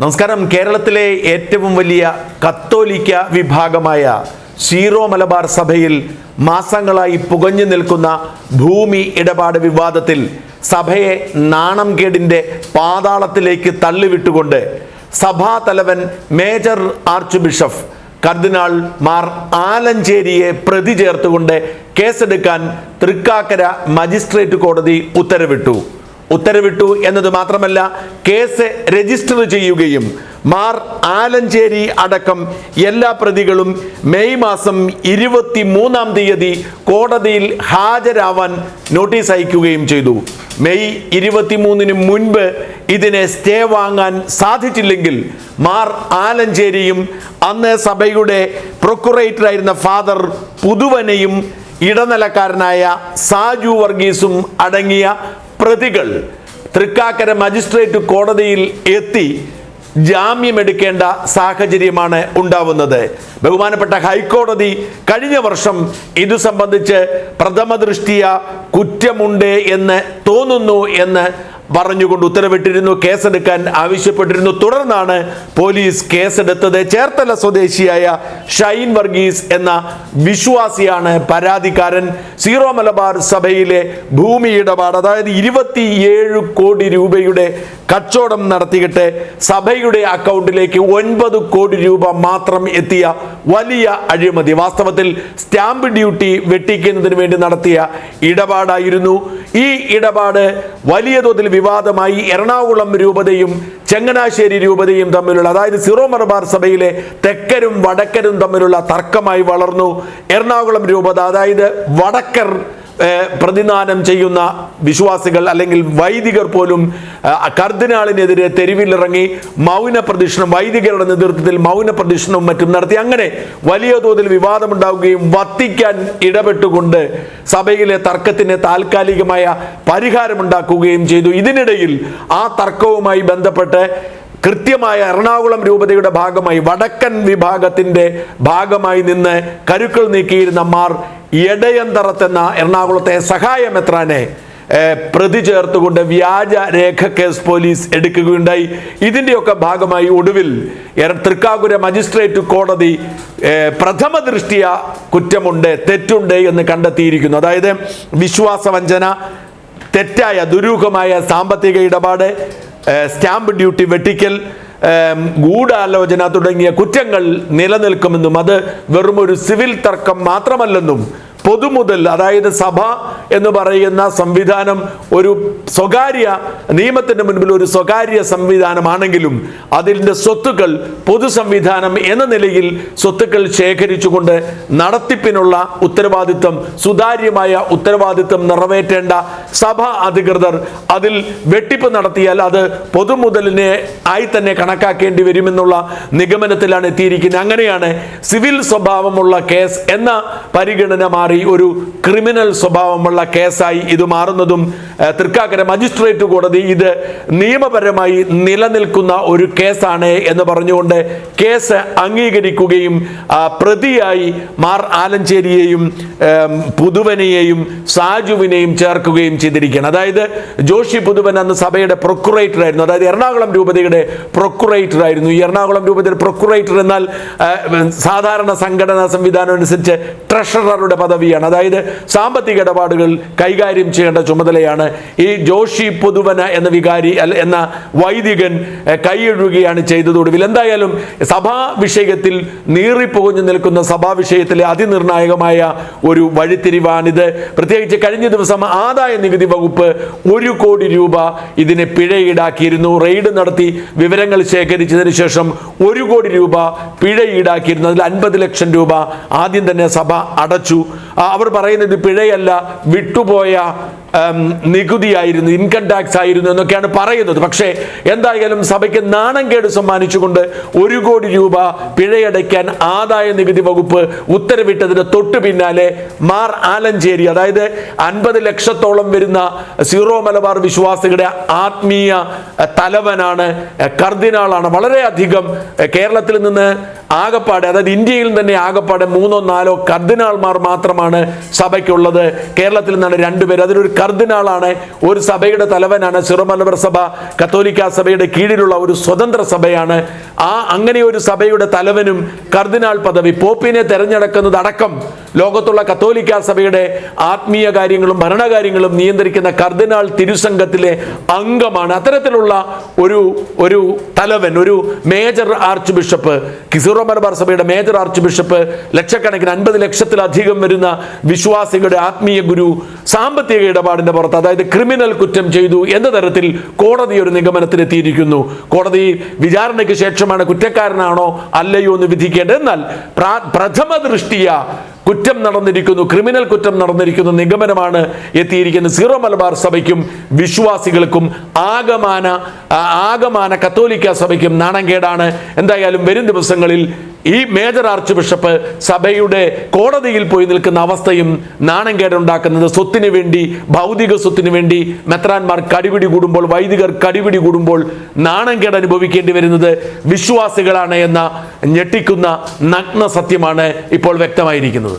നമസ്കാരം. കേരളത്തിലെ ഏറ്റവും വലിയ കത്തോലിക്ക വിഭാഗമായ സീറോ മലബാർ സഭയിൽ മാസങ്ങളായി പുകഞ്ഞു നിൽക്കുന്ന ഭൂമി ഇടപാട് വിവാദത്തിൽ സഭയെ നാണം കേടിന്റെ പാതാളത്തിലേക്ക് തള്ളിവിട്ടുകൊണ്ട് സഭാതലവൻ മേജർ ആർച്ച് ബിഷപ്പ് കർദിനാൾ മാർ ആലഞ്ചേരിയെ പ്രതി ചേർത്തുകൊണ്ട് കേസെടുക്കാൻ തൃക്കാക്കര മജിസ്ട്രേറ്റ് കോടതി ഉത്തരവിട്ടു. ഉത്തരവിട്ടു എന്നത് മാത്രമല്ല കേസ് രജിസ്റ്റർ ചെയ്യുകയും മാർ ആലഞ്ചേരി അടക്കം എല്ലാ പ്രതികളും മെയ് മാസം ഇരുപത്തി മൂന്നാം തീയതി കോടതിയിൽ ഹാജരാവാൻ നോട്ടീസ് അയക്കുകയും ചെയ്തു. മെയ് ഇരുപത്തിമൂന്നിന് മുൻപ് ഇതിനെ സ്റ്റേ വാങ്ങാൻ സാധിച്ചില്ലെങ്കിൽ മാർ ആലഞ്ചേരിയും അന്ന് സഭയുടെ പ്രൊക്കുറേറ്ററായിരുന്ന ഫാദർ പുതുവനെയും ഇടനിലക്കാരനായ സാജു വർഗീസും അടങ്ങിയ പ്രതികൾ തൃക്കാക്കര മജിസ്ട്രേറ്റ് കോടതിയിൽ എത്തി ജാമ്യമെടുക്കേണ്ട സാഹചര്യമാണ് ഉണ്ടാവുന്നത്. ബഹുമാനപ്പെട്ട ഹൈക്കോടതി കഴിഞ്ഞ വർഷം ഇതു സംബന്ധിച്ച് പ്രഥമ ദൃഷ്ടിയ കുറ്റമുണ്ട് എന്ന് തോന്നുന്നു എന്ന് പറഞ്ഞുകൊണ്ട് ഉത്തരവിട്ടിരുന്നു കേസെടുക്കാൻ ആവശ്യപ്പെട്ടിരുന്നു. തുടർന്നാണ് പോലീസ് കേസെടുത്തത്. ചേർത്തല സ്വദേശിയായ ഷൈൻ വർഗീസ് എന്ന വിശ്വാസിയാണ് പരാതിക്കാരൻ. സീറോ മലബാർ സഭയിലെ ഭൂമി ഇടപാട് അതായത് ഇരുപത്തിയേഴ് കോടി രൂപയുടെ കച്ചവടം നടത്തിയിട്ട് സഭയുടെ അക്കൗണ്ടിലേക്ക് ഒൻപത് കോടി രൂപ മാത്രം എത്തിയ വലിയ അഴിമതി. വാസ്തവത്തിൽ സ്റ്റാമ്പ് ഡ്യൂട്ടി വെട്ടിക്കുന്നതിന് വേണ്ടി നടത്തിയ ഇടപാടായിരുന്നു. ഈ ഇടപാട് വലിയ തോതിൽ വിവാദമായി എറണാകുളം രൂപതയും ചങ്ങനാശ്ശേരി രൂപതയും തമ്മിലുള്ള അതായത് സിറോ മലബാർ സഭയിലെ തെക്കരും വടക്കരും തമ്മിലുള്ള തർക്കമായി വളർന്നു. എറണാകുളം രൂപത അതായത് വടക്കർ പ്രതിദാനം ചെയ്യുന്ന വിശ്വാസികൾ അല്ലെങ്കിൽ വൈദികർ പോലും കർദിനാളിനെതിരെ തെരുവിലിറങ്ങി മൗന പ്രദക്ഷിണം വൈദികരുടെ നേതൃത്വത്തിൽ മൗന പ്രദക്ഷിണവും മറ്റും നടത്തി. അങ്ങനെ വലിയ തോതിൽ വിവാദമുണ്ടാവുകയും വത്തിക്കാൻ ഇടപെട്ടുകൊണ്ട് സഭയിലെ തർക്കത്തിന് താൽക്കാലികമായ പരിഹാരമുണ്ടാക്കുകയും ചെയ്തു. ഇതിനിടയിൽ ആ തർക്കവുമായി ബന്ധപ്പെട്ട് കൃത്യമായ എറണാകുളം രൂപതയുടെ ഭാഗമായി വടക്കൻ വിഭാഗത്തിന്റെ ഭാഗമായി നിന്ന് കരുക്കൾ നീക്കിയിരുന്ന മാർ എടയന്തറത്തെന്ന എറണാകുളത്തെ സഹായമെത്രാനെ പ്രതി ചേർത്തുകൊണ്ട് വ്യാജ രേഖ കേസ് പോലീസ് എടുക്കുകയുണ്ടായി. ഇതിന്റെയൊക്കെ ഭാഗമായി ഒടുവിൽ തൃക്കാകുര മജിസ്ട്രേറ്റ് കോടതി പ്രഥമ ദൃഷ്ടിയ കുറ്റമുണ്ട് തെറ്റുണ്ട് എന്ന് കണ്ടെത്തിയിരിക്കുന്നു. അതായത് വിശ്വാസവഞ്ചന തെറ്റായ ദുരൂഹമായ സാമ്പത്തിക ഇടപാട് സ്റ്റാമ്പ് ഡ്യൂട്ടി വെട്ടിക്കൽ ഗൂഢാലോചന തുടങ്ങിയ കുറ്റങ്ങൾ നിലനിൽക്കുമെന്നും അത് വെറും ഒരു സിവിൽ തർക്കം മാത്രമല്ലെന്നും പൊതുമുതൽ അതായത് സഭ എന്ന് പറയുന്ന സംവിധാനം ഒരു സ്വകാര്യ നിയമത്തിന്റെ മുൻപിൽ ഒരു സ്വകാര്യ സംവിധാനമാണെങ്കിലും അതിന്റെ സ്വത്തുക്കൾ പൊതു സംവിധാനം എന്ന നിലയിൽ സ്വത്തുക്കൾ ശേഖരിച്ചുകൊണ്ട് നടത്തിപ്പിനുള്ള ഉത്തരവാദിത്വം സുതാര്യമായ ഉത്തരവാദിത്വം നിറവേറ്റേണ്ട സഭ അധികൃതർ അതിൽ വെട്ടിപ്പ് നടത്തിയാൽ അത് പൊതുമുതലിനെ ആയി തന്നെ കണക്കാക്കേണ്ടി വരുമെന്നുള്ള നിഗമനത്തിലാണ് എത്തിയിരിക്കുന്നത്. അങ്ങനെയാണ് സിവിൽ സ്വഭാവമുള്ള കേസ് എന്ന പരിഗണന മാറി ഒരു ക്രിമിനൽ സ്വഭാവമുള്ള കേസായി ഇത് മാറുന്നതും തൃക്കാക്കര മജിസ്ട്രേറ്റ് കോടതി ഇത് നിയമപരമായി നിലനിൽക്കുന്ന ഒരു കേസാണ് എന്ന് പറഞ്ഞുകൊണ്ട് കേസ് അംഗീകരിക്കുകയും പ്രതിയായി മാർ ആലഞ്ചേരിയെയും പുതുവനെയും സാജുവിനെയും ചേർക്കുകയും ചെയ്തിരിക്കുകയാണ്. അതായത് ജോഷി പുതുവൻ അന്ന് സഭയുടെ പ്രൊക്കുറേറ്റർ ആയിരുന്നു. അതായത് എറണാകുളം രൂപതയുടെ പ്രൊക്കുറേറ്റർ ആയിരുന്നു. ഈ എറണാകുളം രൂപതയുടെ പ്രൊക്കുറേറ്റർ എന്നാൽ സാധാരണ സംഘടനാ സംവിധാനം അനുസരിച്ച് ട്രഷററുടെ പദവിയാണ് അതായത് സാമ്പത്തിക ഇടപാടുകൾ കൈകാര്യം ചെയ്യേണ്ട ചുമതലയാണ് ഈ ജോഷി പുതുവന എന്ന വികാരി എന്ന വൈദികൻ ഏ, കൈയൊഴുകുകയാണ് ചെയ്തത് ഒടുവിൽ. എന്തായാലും സഭാ വിഷയത്തിൽ നീറിപ്പുകഞ്ഞു നിൽക്കുന്ന സഭാ വിഷയത്തിലെ അതിനിർണായകമായ ഒരു വഴിത്തിരിവാണിത്. പ്രത്യേകിച്ച് കഴിഞ്ഞ ദിവസം ആദായ നികുതി വകുപ്പ് ഒരു കോടി രൂപ ഇതിനെ പിഴ ഈടാക്കിയിരുന്നു റെയ്ഡ് നടത്തി വിവരങ്ങൾ ശേഖരിച്ചതിന് ശേഷം ഒരു കോടി രൂപ പിഴ ഈടാക്കിയിരുന്നു അതിൽ അൻപത് ലക്ഷം രൂപ ആദ്യം തന്നെ സഭ അടച്ചു. അവർ പറയുന്നത് പിഴയല്ല വിട്ടുപോയ നികുതിയായിരുന്നു ഇൻകം ടാക്സ് ആയിരുന്നു എന്നൊക്കെയാണ് പറയുന്നത്. പക്ഷേ എന്തായാലും സഭയ്ക്ക് നാണംകേട് സമ്മാനിച്ചുകൊണ്ട് ഒരു കോടി രൂപ പിഴയടയ്ക്കാൻ ആദായ നികുതി വകുപ്പ് ഉത്തരവിട്ടതിന് തൊട്ടു പിന്നാലെ മാർ ആലഞ്ചേരി അതായത് അൻപത് ലക്ഷത്തോളം വരുന്ന സീറോ മലബാർ വിശ്വാസികളുടെ ആത്മീയ തലവനാണ് കർദിനാളാണ്. വളരെയധികം കേരളത്തിൽ നിന്ന് ആകപ്പാടെ അതായത് ഇന്ത്യയിൽ തന്നെ ആകപ്പാടെ മൂന്നോ നാലോ കർദിനാൾമാർ മാത്രമാണ് സഭയ്ക്കുള്ളത്. കേരളത്തിൽ നിന്നാണ് രണ്ടുപേർ അതിലൊരു കർദിനാളാണ് ഒരു സഭയുടെ തലവനാണ് സിറോ മലബാർ സഭ. കത്തോലിക്ക സഭയുടെ കീഴിലുള്ള ഒരു സ്വതന്ത്ര സഭയാണ്. ആ അങ്ങനെ ഒരു സഭയുടെ തലവനും കർദിനാൾ പദവി. പോപ്പിനെ തെരഞ്ഞെടുക്കുന്നത് അടക്കം ലോകത്തുള്ള കത്തോലിക്ക സഭയുടെ ആത്മീയ കാര്യങ്ങളും ഭരണകാര്യങ്ങളും നിയന്ത്രിക്കുന്ന കർദിനാൾ തിരുസംഘത്തിലെ അംഗമാണ്. അത്തരത്തിലുള്ള ഒരു ഒരു തലവൻ ഒരു മേജർ ആർച്ച് ബിഷപ്പ് കിസൂറോ മലബാർ സഭയുടെ മേജർ ആർച്ച് ബിഷപ്പ് ലക്ഷക്കണക്കിന് അൻപത് ലക്ഷത്തിലധികം വരുന്ന വിശ്വാസികളുടെ ആത്മീയ ഗുരു സാമ്പത്തിക ഇടപാടിന്റെ പുറത്ത് അതായത് ക്രിമിനൽ കുറ്റം ചെയ്തു എന്ന തരത്തിൽ കോടതി ഒരു നിഗമനത്തിലെത്തിയിരിക്കുന്നു കോടതി വിചാരണയ്ക്ക് ശേഷമാണ് കുറ്റക്കാരനാണോ അല്ലയോ എന്ന് വിധിക്കേണ്ടത്. എന്നാൽ പ്രഥമ ദൃഷ്ടിയ കുറ്റം നടന്നിരിക്കുന്നു ക്രിമിനൽ കുറ്റം നടന്നിരിക്കുന്നു നിഗമനമാണ് എത്തിയിരിക്കുന്നത്. സീറോ മലബാർ സഭയ്ക്കും വിശ്വാസികൾക്കും ആകമാന ആകമാന കത്തോലിക്ക സഭയ്ക്കും നാണംകേടാണ്. എന്തായാലും വരും ദിവസങ്ങളിൽ ഈ മേജർ ആർച്ച് ബിഷപ്പ് സഭയുടെ കോടതിയിൽ പോയി നിൽക്കുന്ന അവസ്ഥയും നാണം കേടുണ്ടാക്കുന്നത് സ്വത്തിന് വേണ്ടി ഭൗതിക സ്വത്തിന് വേണ്ടി മെത്രാന്മാർ കടിപിടി കൂടുമ്പോൾ വൈദികർ കടിപിടി കൂടുമ്പോൾ നാണംകേട് അനുഭവിക്കേണ്ടി വരുന്നത് വിശ്വാസികളാണ് എന്ന ഞെട്ടിക്കുന്ന നഗ്ന സത്യമാണ് ഇപ്പോൾ വ്യക്തമായിരിക്കുന്നത്.